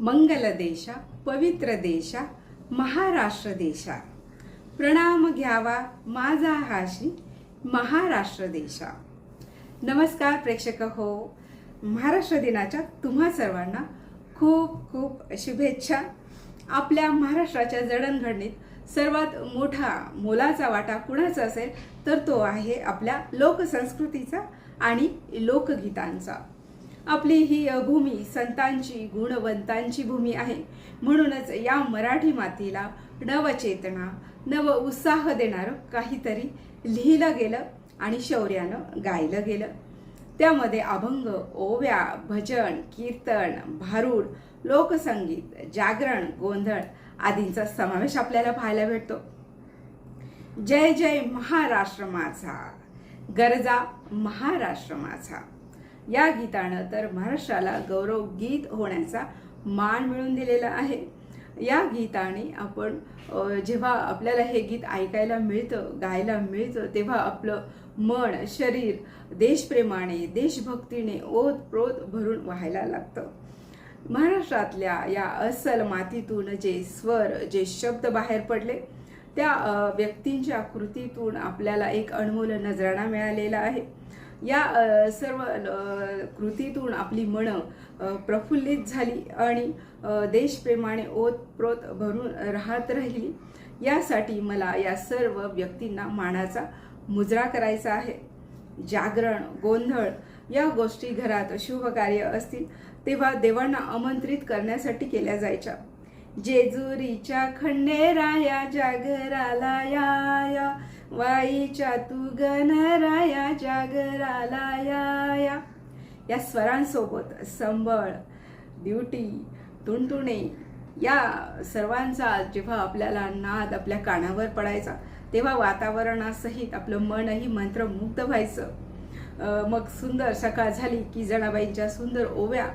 मंगल देशा पवित्र देशा महाराष्ट्र देशा. प्रणाम घ्यावा माझा हाशी महाराष्ट्र देशा. नमस्कार प्रेक्षक हो. महाराष्ट्र दिनाच्या तुम्हा सर्वांना खूप खूप शुभेच्छा. आपल्या महाराष्ट्राच्या जडणघडणीत सर्वात मोठा मोलाचा वाटा कुणाचा असेल तर तो आहे आपल्या लोकसंस्कृतीचा आणि लोकगीतांचा. आपली ही भूमी संतांची गुणवंतांची भूमी आहे. म्हणूनच या मराठी मातीला नवचेतना नव उत्साह देणारं काहीतरी लिहिलं गेलं आणि शौर्यानं गायलं गेलं. त्यामध्ये अभंग ओव्या भजन कीर्तन भारूड लोकसंगीत जागरण गोंधळ आदींचा समावेश आपल्याला पाहायला भेटतो. जय जय महाराष्ट्र माझा गरजा महाराष्ट्र माझा. या गीतानं तर महाराष्ट्राला गौरव गीत होण्याचा मान मिळून दिलेला आहे. या गीताने आपण जेव्हा आपल्याला हे गीत ऐकायला मिळतं गायला मिळतं तेव्हा आपलं मन शरीर देशप्रेमाने देशभक्तीने ओत प्रोत भरून व्हायला लागतं. महाराष्ट्रातल्या या अस्सल मातीतून जे स्वर जे शब्द बाहेर पडले त्या व्यक्तींच्या कृतीतून आपल्याला एक अनमोल नजराणा मिळालेला आहे. या सर्व कृतीतून आपली मनं प्रफुल्लित झाली आणि देशप्रेमाने ओतप्रोत भरून राहत राहिली. यासाठी मला या सर्व व्यक्तींना मानाचा मुजरा करायचा आहे. जागरण गोंधळ या गोष्टी घरात शुभ कार्य असतील तेव्हा देवांना आमंत्रित करण्यासाठी केल्या जायच्या. जेजुरीच्या खंडेराया जागराला या वाईच्या तू गणराया जागराला या या स्वरांसोबत संबळ ड्युटी तुणतुणे या सर्वांचा जेव्हा आपल्याला नाद आपल्या कानावर पडायचा तेव्हा वातावरणासहित आपलं मनही मंत्रमुग्ध व्हायचं. मग सुंदर सकाळ झाली की जणाबाईंच्या सुंदर ओव्या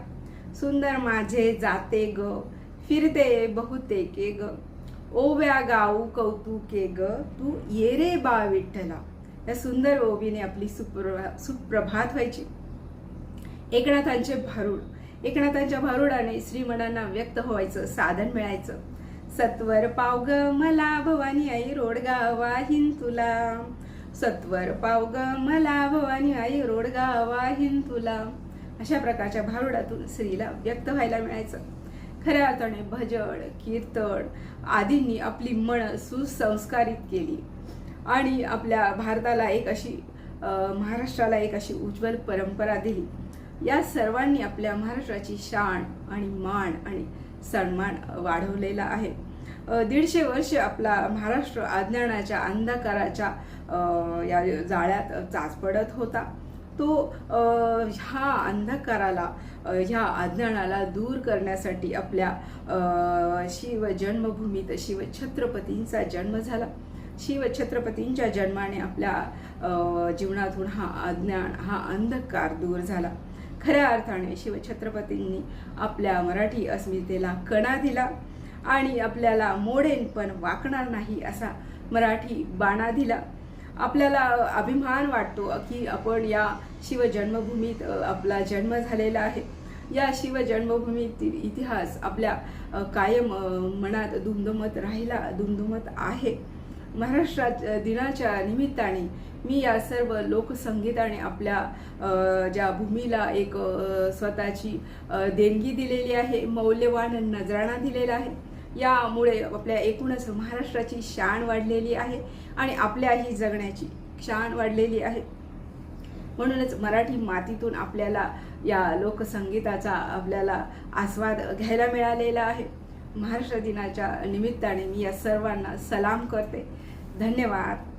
सुंदर माझे जाते ग फिरते बहुतेके ग. ओव्या गाऊ कौतुके ग. तू ये रे बा विठ्ठला. या सुंदर ओवीने आपली सुप्र सुप्रभात व्हायची. एकनाथांचे भारूड. एकनाथांच्या भारुडाने श्रीमणांना व्यक्त व्हायचं साधन मिळायचं. सत्वर पावग मला भवानी आई रोडगा वाहिन तुला सत्वर पावग मला भवानी आई रोडगा वाहिन तुला अशा प्रकारच्या भारुडातून स्त्रीला व्यक्त व्हायला मिळायचं. खऱ्या अर्थाने भजन कीर्तन आदींनी आपली मन सुसंस्कारित केली. आणि आपल्या भारताला एक अशी महाराष्ट्राला एक अशी उज्ज्वल परंपरा दिली. या सर्वांनी आपल्या महाराष्ट्राची शान आणि मान आणि सन्मान वाढवलेला आहे. दीडशे वर्ष आपला महाराष्ट्र अज्ञानाच्या अंधकाराच्या या जाळ्यात चाच पडत होता. तो ह्या अंधकाराला ह्या अज्ञानाला दूर करण्यासाठी आपल्या शिव जन्मभूमीत शिवछत्रपतींचा जन्म झाला. शिवछत्रपतींच्या जन्माने आपल्या जीवनातून हा अज्ञान हा अंधकार दूर झाला. खऱ्या अर्थाने शिवछत्रपतींनी आपल्या मराठी अस्मितेला कणा दिला आणि आपल्याला मोडेन पण वाकणार नाही असा मराठी बाणा दिला. आपल्याला अभिमान वाटतो की आपण या शिवजन्मभूमीत आपला जन्म झालेला आहे. या शिवजन्मभूमीतील इतिहास आपल्या कायम मनात दुमदुमत राहिला दुमदुमत आहे. महाराष्ट्रात दिनाच्या निमित्ताने मी या सर्व लोकसंगीताने आपल्या ज्या भूमीला एक स्वतःची देणगी दिलेली आहे मौल्यवान नजराणा दिलेला आहे. यामुळे आपल्या एकूणच महाराष्ट्राची शान वाढलेली आहे आणि आपल्याही जगण्याची शान वाढलेली आहे. म्हणूनच मराठी मातीतून आपल्याला या लोकसंगीताचा आपल्याला आस्वाद घ्यायला मिळालेला आहे. महाराष्ट्र दिनाच्या निमित्ताने मी या सर्वांना सलाम करते. धन्यवाद.